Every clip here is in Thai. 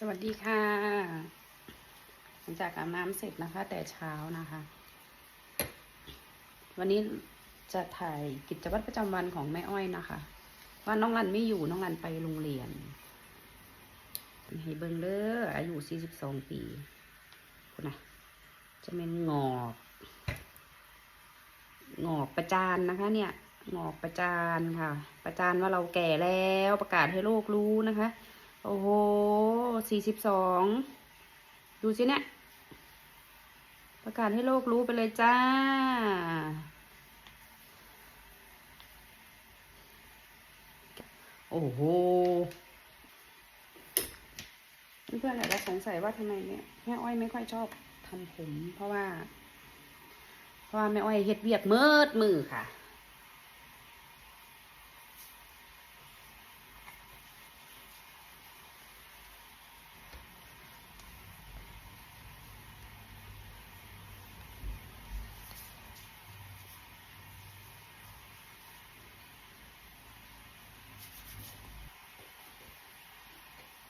สวัสดีค่ะ หลังจากอาบน้ำเสร็จนะคะ แต่เช้านะคะ วันนี้จะถ่ายกิจวัตรประจำวันของแม่อ้อยนะคะ ว่าน้องรันไม่อยู่น้องรันไปโรงเรียน ให้เบิงเด้ออายุ 42 ปีคุณนะจะเป็นงอกงอกประจานนะคะ เนี่ยงอกประจานค่ะ ประจานว่าเราแก่แล้วประกาศให้โลกรู้นะคะ อ้โหสี่สิบสอง ดูสิเนี่ย ประกาศให้โลกรู้ไปเลยจ้า โอ้โห เพื่อนๆอาจจะสงสัยว่าทำไมเนี่ยแม่อ้อยไม่ค่อยชอบทำผม เพราะว่า เพราะว่าแม่อ้อยเฮ็ดเวียกเมิดมือค่ะ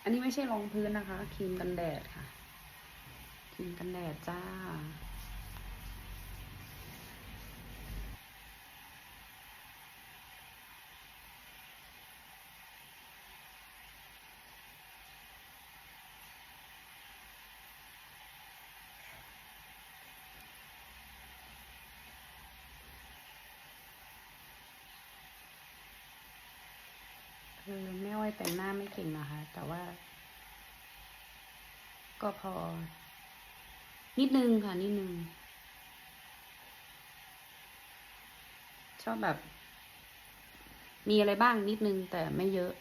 อันนี้ไม่ใช่รองพื้นนะคะครีมกันแดดค่ะครีมกันแดดจ้า คือแม่อ้อยแต่งหน้าไม่เก่งนะคะ แต่ว่า ก็พอ นิดนึงค่ะ นิดนึง ชอบแบบ มีอะไรบ้างนิดนึง แต่ไม่เยอะ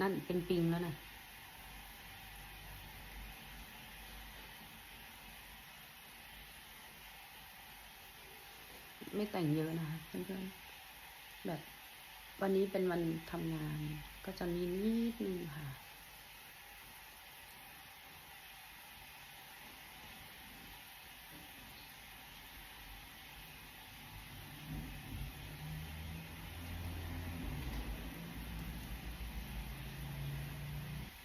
นั่นเป็นปิงแล้วนะไม่แต่งเยอะนะคะเพื่อนๆแบบ วันนี้เป็นวันทำงาน ก็จะมีนิดนึงค่ะ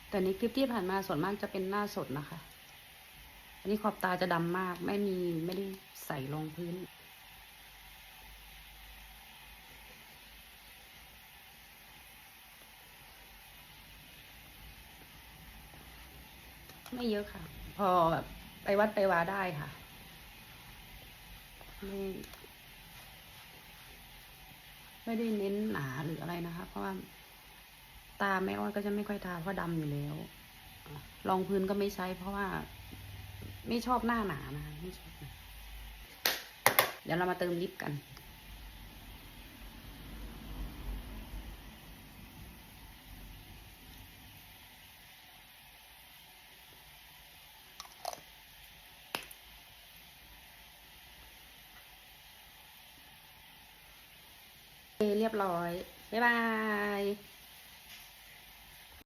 แต่ในคลิปที่ผ่านมาส่วนมากจะเป็นหน้าสดนะคะ อันนี้ขอบตาจะดำมาก ไม่มีไม่ได้ใส่รองพื้น ไม่เยอะค่ะ พอแบบไปวัดไปวาได้ค่ะไม่ไม่ได้เน้นหนาหรืออะไรนะคะ เพราะว่าตาแม่อ้อยก็จะไม่ค่อยทาเพราะดำอยู่แล้วรองพื้นก็ไม่ใช้ เพราะว่า ไม่ชอบหน้าหนานะไม่ชอบเดี๋ยวเรามาเติมลิปกัน เรียบร้อย บ๊ายบาย